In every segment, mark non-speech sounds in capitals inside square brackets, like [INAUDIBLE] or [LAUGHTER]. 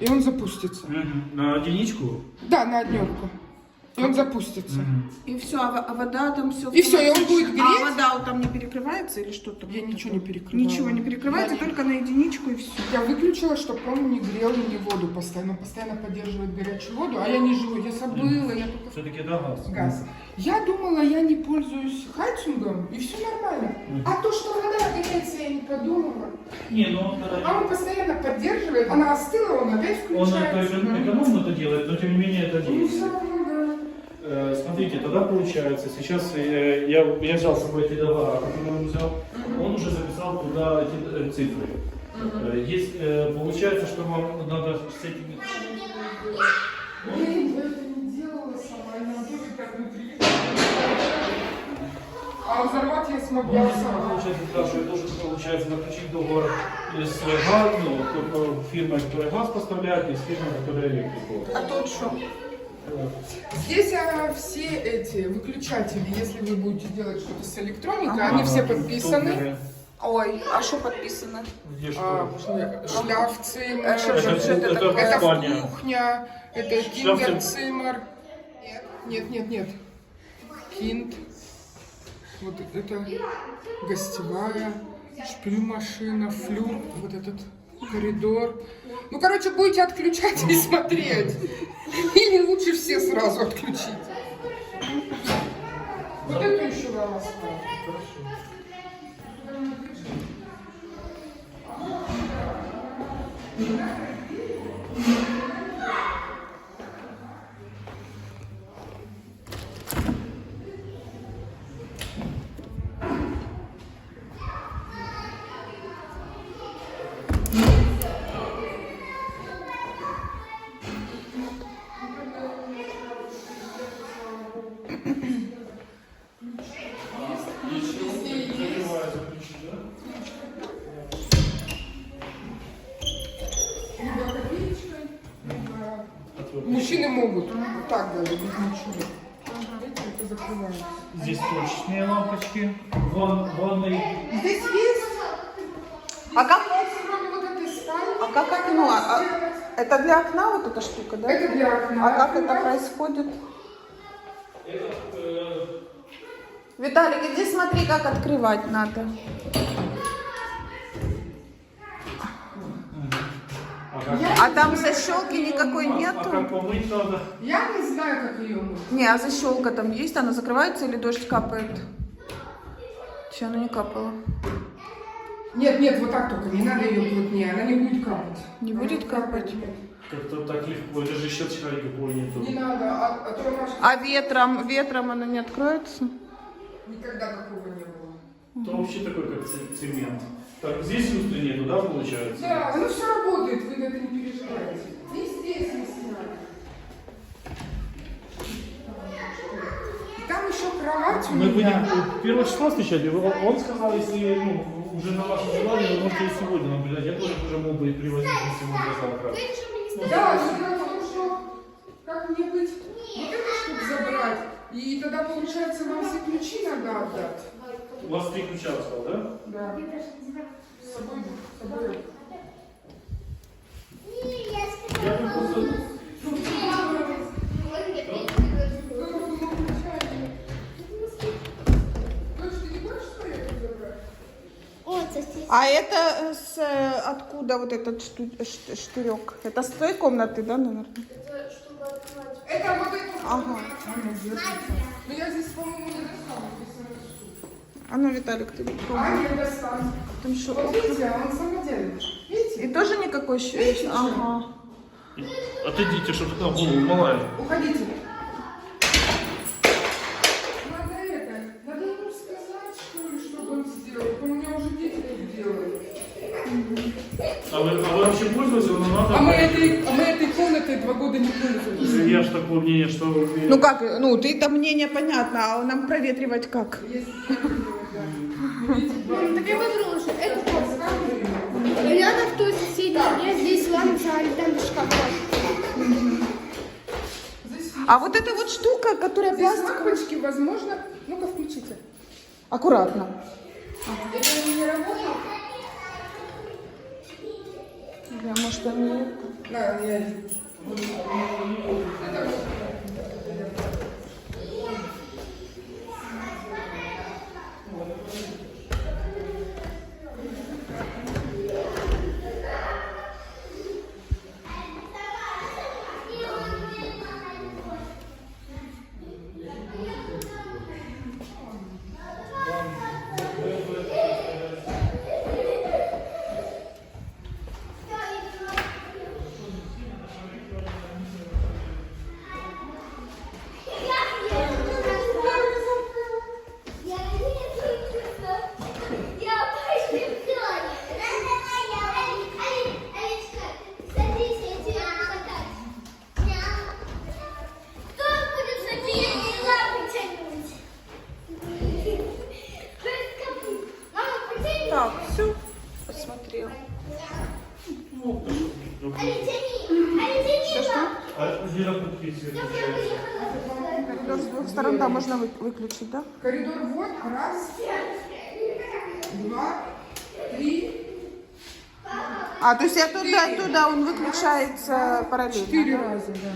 и он запустится. Мгм. На единичку? Да, на дневку. И он запустится. И все, а, во- а вода там все. И всё, и он будет греть. А вода вот там не перекрывается или что там? Я ничего не перекрывала. Ничего не перекрывается, Да. только на единичку и все. Я выключила, чтобы он не грел мне воду постоянно. Он постоянно поддерживает горячую воду, а я не живу, я забыла, я только Все-таки да, газ? газ. Я думала, я не пользуюсь хайцунгом, и все нормально. А то, что вода греется, я не подумала. Не, ну он, А он постоянно поддерживает, она остыла, он опять он включается. он экономно это делает, но тем не менее это Ну, действует. всё равно, Смотрите, тогда получается, сейчас э, я, я взял с собой эти договора, которые он взял, он уже записал туда эти э, цифры. Э, Есть, э, получается, что вам надо с этими... Блин, я это не делала сама, я тоже так внутри. А взорвать я смогла Ну, сама. получается, да, что я должен, получается, заключить договор с э, газ, ну, фирмой, которая газ поставляет, и с фирмой, которая электрику. А тут что? Э, Здесь а, все эти выключатели, если вы будете делать что-то с электроникой, Ага. они все подписаны. Ой, а что подписано? Где что? А, шляфцимер, А что- Это, что это это, такое? это спальня. кухня, это киндерцимер. Нет, нет, нет. Кинд. Вот это гостевая, шпиль-машина, флюр, вот этот коридор. Ну, короче, будете отключать и смотреть. Или лучше все сразу отключить. Вот это еще нам осталось. Либо Мужчины могут вот так даже без ничего. Видите, это закрывается. Здесь точечные лампочки. Ван, ванной. Здесь есть. А как, Кроме вот этой спальни. а как окно? А- это для окна вот эта штука, да? Это для окна. А как это происходит? Виталик, иди смотри, как открывать надо. а А там защелки никакой а нету? как помыть надо? Я не знаю, как ее мыть. Не, а защелка там есть? Она закрывается или дождь капает? Че, она не капала? Нет, нет, вот так только. Не надо ее плотнее. Она не будет капать. Не будет капать? Как-то так легко. Это же щелчка никакого нету. Не надо. А, а А ветром, ветром она не откроется? Никогда такого не было. Это вообще такой, как цемент. Так, здесь люстры нету, да, получается? Да, оно все работает, вы это не переживайте. И здесь не сняли. И Там еще кровать у Мы будем меня. э, первого числа встречать. Он он сказал, если ну, уже на ваше желание, вы можете и сегодня наблюдать. Я тоже уже мог бы и привозить на сегодня завтра. Да, дело в том, что как мне быть, вот эту штуку забрать, и тогда получается вам все ключи надо отдать. У вас три ключа осталось, да? Да. С собой, с собой. Я бы просто... Забрать? А это э, с, э, откуда вот этот шту- ш- штырек? Это с той комнаты, да, наверное? Это вот это. Ага. Она держится. Но я здесь, по-моему, не достану. здесь она растут. А ну, Виталик, ты попробуй. А, не достану. Там что? Вот видите, он самодельный. Видите? И тоже никакой щ- Видите, Ага. Отойдите, чтобы туда голову малая. Уходите. Как, ну ты там мнение понятно, а нам проветривать как? Да. Так я выбрала, что это надо в той соседней, я здесь лампа, а там шкаф. А вот эта вот штука, которая здесь пластиковая. лампочки, возможно. Ну-ка, включите. Аккуратно. Это не работает? Я, может, они... На, не двух сторон, да, можно вы- выключить, да? Коридор вот, раз, два, три, А, то есть и оттуда, и оттуда он выключается параллельно? четыре да? раза, да.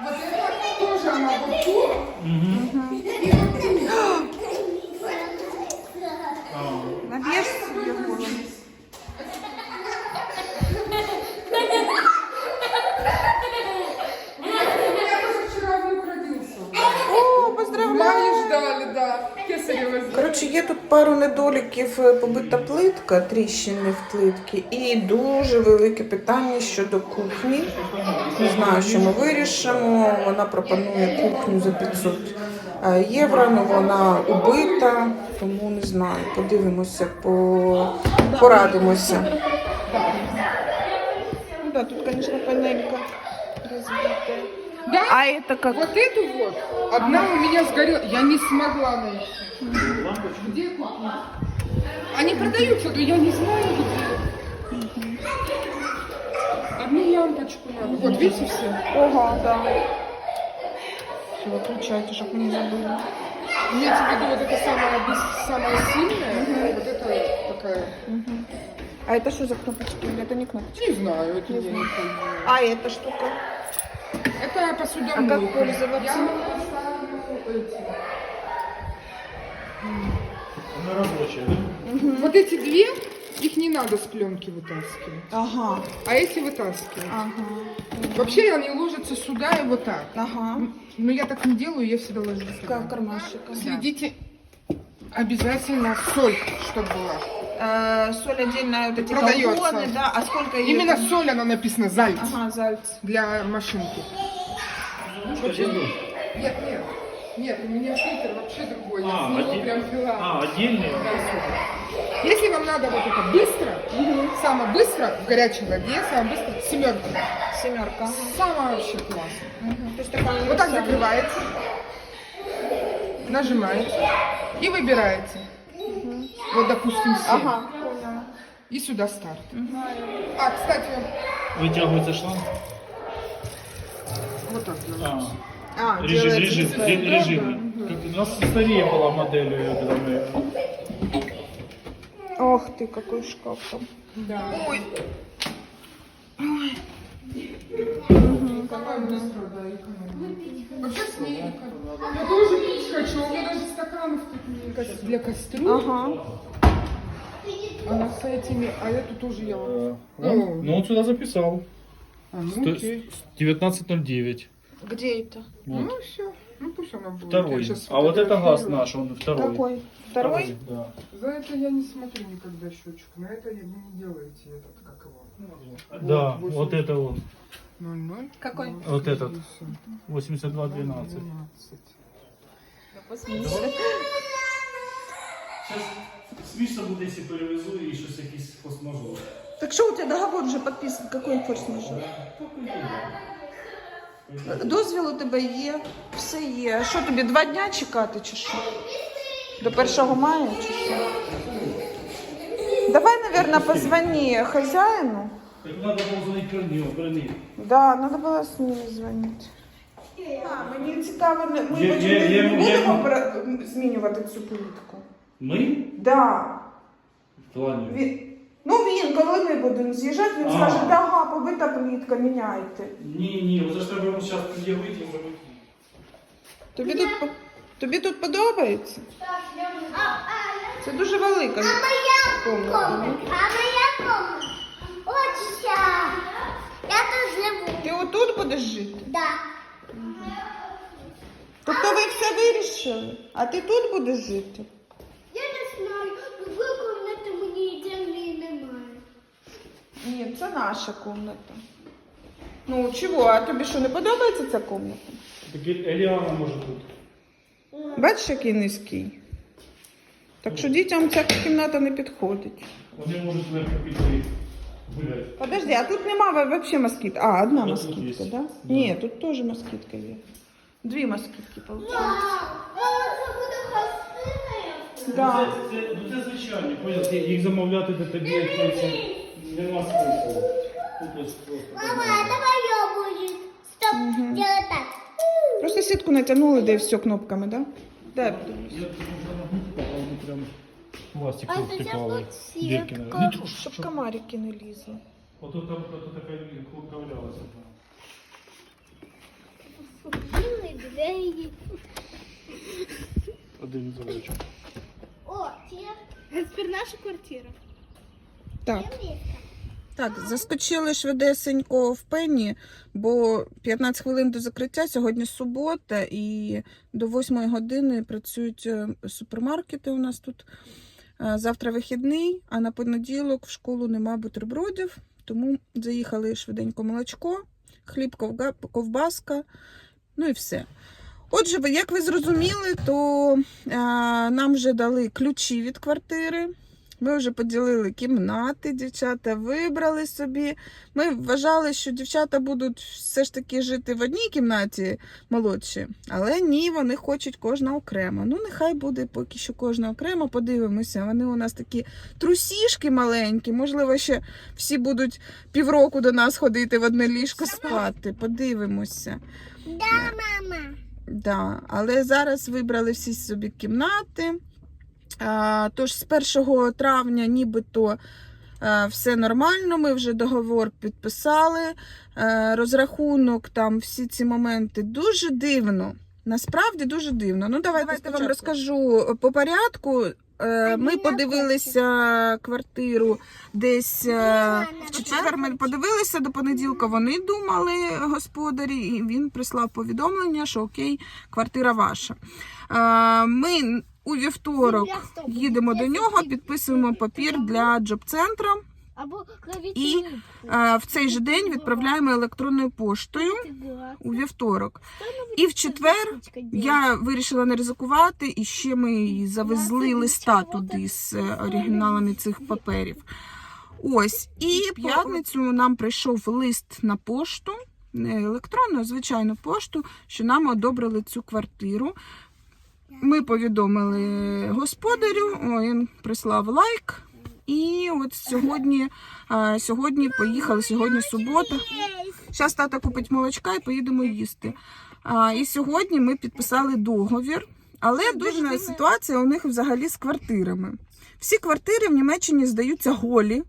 Вот это тоже она вот тут, и вот тут. Набьешь себе в голову. Пару недоліків е, побита плитка, тріщини в плитці, і дуже велике питання щодо кухні. Не знаю, що ми вирішимо. Вона пропонує кухню за 500 е, євро, але вона убита, тому не знаю. Подивимося, по... порадимося. Ну да, тут, звісно, панелька розбита. Да? А это как? Вот эту вот, одна у меня сгорела, я не смогла найти. Где купить? Они продаются, но я не знаю где. Одну лампочку надо. Вот, видите все? Ого, да. Все, выключайте, чтобы мы не забыли. Имеется в виду вот это самая, без- самая сильная, вот это такая, А это что за кнопочки? Или это не кнопочки? не знаю, это я не помню. А эта штука? Это посудомойка. А как пользоваться? Я поставлю эти. Она рабочая, да? Вот эти две, их не надо с пленки вытаскивать, Ага, а эти вытаскивать. ага, Вообще они ложатся сюда и вот так. ага. Но я так не делаю, я всегда ложу сюда. Как кармашек. Следите обязательно соль, чтобы была. Э, соль отдельно, вот эти Продается. колонны, да. А сколько ее? Именно там? соль, она написана зальц Ага, зальц. для машинки. Один. Нет, нет. Нет, у меня фильтр вообще другой. Я А, с него один- прям пила. А, отдельный? Если вам надо вот это быстро, самое быстро, в горячей воде, самое быстро, семерка. Семерка. Самое вообще классно. То есть такая Вот так закрываете, нажимаете и выбираете. Вот, допустим, 7. Ага. И сюда старт. А, кстати, Вытягивается шланг? вот так делаете. А, А, режим, делается режим, режим. Как у нас старее была модель. э, когда мы- Ох ты, какой шкаф там. Да. Ой. Какая быстро, да, экономия. Вообще с ней экономия. Я тоже пить хочу, у меня даже стаканов тут нет. Для кастрюли. Ага. Она с этими, а эту тоже я вот. Он- Ну, он сюда записал. А, ну, Сто- окей. 19.09. Где это? Вот. Ну все, ну пусть она будет. Второй. Щас А вот это газ наш, он второй. Какой? Второй? Да. За это я не смотрю никогда счетчик. На это вы не делаете этот, как его. Да, Вот, вот это он. 00. Какой? Вот этот. 82.12. 12. Сейчас смішно буде, якщо перевезу і щось якийсь форс-мажор. Так что у тебя договор уже подписан? Какой форс-мажор? Дозвіл у тебе є, все є. Що тобі два дня чекати чи що? До 1 мая чи що? Давай, наверное, позвони хозяину. Так треба було дзвонити. Да, надо було з ним дзвонити. А, мені цікаво, не- ми потім не я- я- будемо пере- змінювати цю плитку. Ми? Да. В плані. Ві- Ну він, коли ми будемо з'їжджати, він А. скаже, да, побита плитка, міняйте. Ні, ні, от за що я вам зараз пред'явити і зробити. Тобі тут, по- тобі тут подобається? Це дуже велика комната. А моя комната. Очень Я тут живу. Ти отут будеш жити? Да. Тобто ви все вирішили, а ти тут будеш жити? Я не знаю, другої комнати мені землі немає. Ні, це наша комната. Ну чого, а тобі що, не подобається ця комната? Так Еліана може бути. Бачиш, який низький. Так що дітям ця кімната не підходить. Вони можуть зверху піти гуляти. Подожди, а тут нема взагалі москіт. А, одна Тут москітка, є. да? Ні, тут теж москітка є. Дві москітки, виходить. Мама, це буде гостиною? Да. Ну, Це, це, ну, це звичайно, понял? Їх замовляти до тобі, як це нема смислу. Тут ось просто. Мама, давай я буду. Стоп, делай так. Просто сітку натягнули, де все кнопками, да? Дай я тут прям пластик А тут це втикали. тут Дірки, сітка. навіть. Ну, Щоб комарики не лізли. Ото там ото така клубка валялася. Білі двері. Один залечок. О, Это теперь наша квартира. Так. невістка. Так, заскочили швидесенько в пені, бо 15 хвилин до закриття. Сьогодні субота, і до 8 години працюють е, супермаркети у нас тут. Е, Завтра вихідний, а на понеділок в школу нема бутербродів, тому заїхали швиденько молочко, хліб, ковбаска, ну і все. Отже, як ви зрозуміли, то е, нам вже дали ключі від квартири. Ми вже поділили кімнати, дівчата вибрали собі. Ми вважали, що дівчата будуть все ж таки жити в одній кімнаті молодші, але ні, вони хочуть кожна окремо. Ну, нехай буде поки що кожна окремо. Подивимося. Вони у нас такі трусішки маленькі. Можливо, ще всі будуть півроку до нас ходити в одне ліжко спати. Подивимося. Да, мама. Да, але зараз вибрали всі собі кімнати. Тож з 1 травня нібито все нормально, ми вже договор підписали. Розрахунок, там всі ці моменти дуже дивно. Насправді дуже дивно. Ну, давайте, я вам розкажу по порядку. Е, Ми подивилися квартиру десь е, в четвер. Ми подивилися до понеділка. Вони думали господарі, і він прислав повідомлення, що окей, квартира ваша. Е, Ми у вівторок їдемо до нього, підписуємо папір для джоб-центра. І е, в цей же день відправляємо електронною поштою у вівторок. І в четвер я вирішила не ризикувати, і ще ми завезли листа туди з е, оригіналами цих паперів. Ось, і п'ятницю нам прийшов лист на пошту, не електронну, а звичайну пошту, що нам одобрили цю квартиру. Ми повідомили господарю, він прислав лайк. І от сьогодні, сьогодні поїхали, сьогодні субота. Зараз тата купить молочка і поїдемо їсти. І сьогодні ми підписали договір. Але дивна ситуація у них взагалі з квартирами. Всі квартири в Німеччині здаються голі.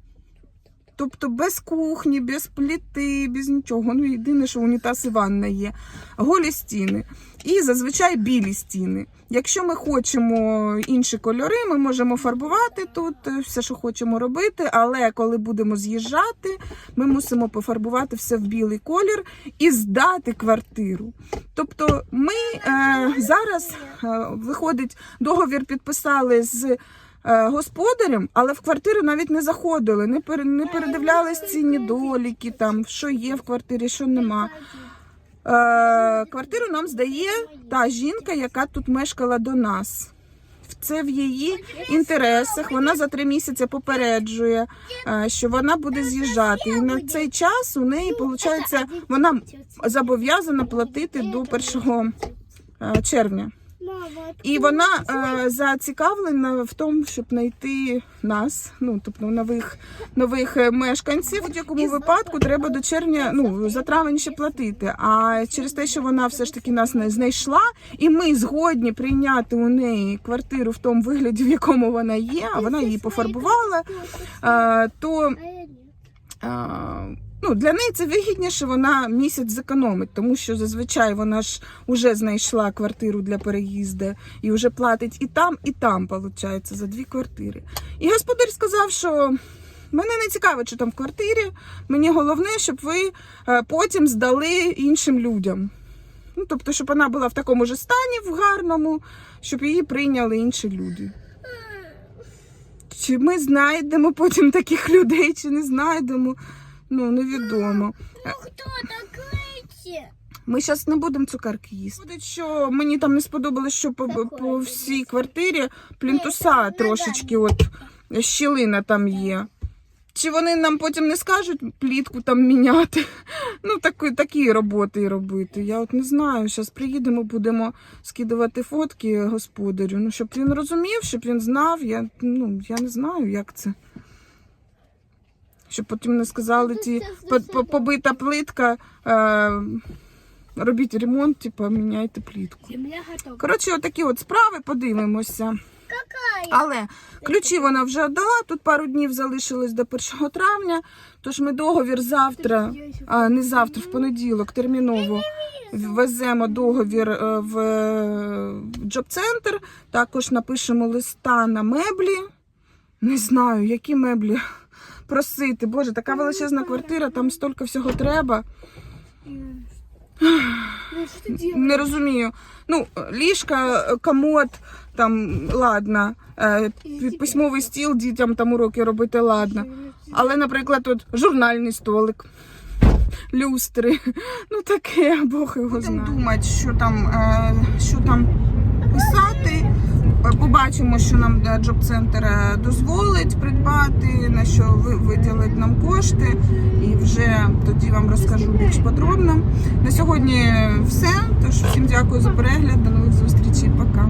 Тобто без кухні, без пліти, без нічого. Ну, єдине, що унітаз і ванна є. Голі стіни. І зазвичай білі стіни. Якщо ми хочемо інші кольори, ми можемо фарбувати тут е, все, що хочемо робити. Але коли будемо з'їжджати, ми мусимо пофарбувати все в білий колір і здати квартиру. Тобто, ми е, зараз е, виходить, договір підписали з. Е, Господарем, але в квартиру навіть не заходили, не пере- не передивлялись ці недоліки, там що є в квартирі, що нема. Е, квартиру нам здає та жінка, яка тут мешкала до нас. Це в її інтересах. Вона за три місяці попереджує, е, що вона буде з'їжджати. І на цей час у неї виходить, вона зобов'язана платити до 1 е, червня. І вона е, зацікавлена в тому, щоб знайти нас, ну тобто нових нових е, мешканців. В будь-якому випадку треба до червня, ну за травень ще платити. А через те, що вона все ж таки нас не знайшла, і ми згодні прийняти у неї квартиру в тому вигляді, в якому вона є, а вона її пофарбувала. е, то ну, для неї це вигідніше, вона місяць зекономить, тому що зазвичай вона ж вже знайшла квартиру для переїзду і вже платить і там, і там, виходить, за дві квартири. І господар сказав, що мене не цікавить, що там в квартирі. Мені головне, щоб ви е, потім здали іншим людям. Ну, тобто, щоб вона була в такому ж стані, в гарному, щоб її прийняли інші люди. Чи ми знайдемо потім таких людей, чи не знайдемо, ну невідомо. Ну? Ми зараз не будемо цукерки їсти. Буде, що мені там не сподобалось, що по, по всій квартирі плінтуса трошечки, от щілина там є. Чи вони нам потім не скажуть плітку там міняти? Ну, такі, такі роботи робити. Я от не знаю. Зараз приїдемо, будемо скидувати фотки господарю. Ну, щоб він розумів, щоб він знав. Я, ну, я не знаю, як це. Щоб потім не сказали ті по- по- побита плитка. Е, робіть ремонт, типу, міняйте плітку. Коротше, отакі от справи, подивимося. Але ключі вона вже віддала, тут пару днів залишилось до 1 травня, тож ми договір завтра, а не завтра, в понеділок, терміново веземо договір е, в джоб-центр, також напишемо листа на меблі. Не знаю, які меблі просити. Боже, така величезна квартира, там стільки всього треба. Ну? [SIGHS] Не розумію. Ну, ліжка, комод, там, ладно. Е, Письмовий стіл дітям там уроки робити, ладно. Але, наприклад, тут журнальний столик, люстри. [LAUGHS] Ну таке, Бог його знає. Думати, що там, е, що там писати. Побачимо, що нам е, джоб-центр е, дозволить придбати, на що виділить нам кошти, і вже тоді вам розкажу більш подробно. На сьогодні все. Тож всім дякую за перегляд. До нових зустрічей. Пока.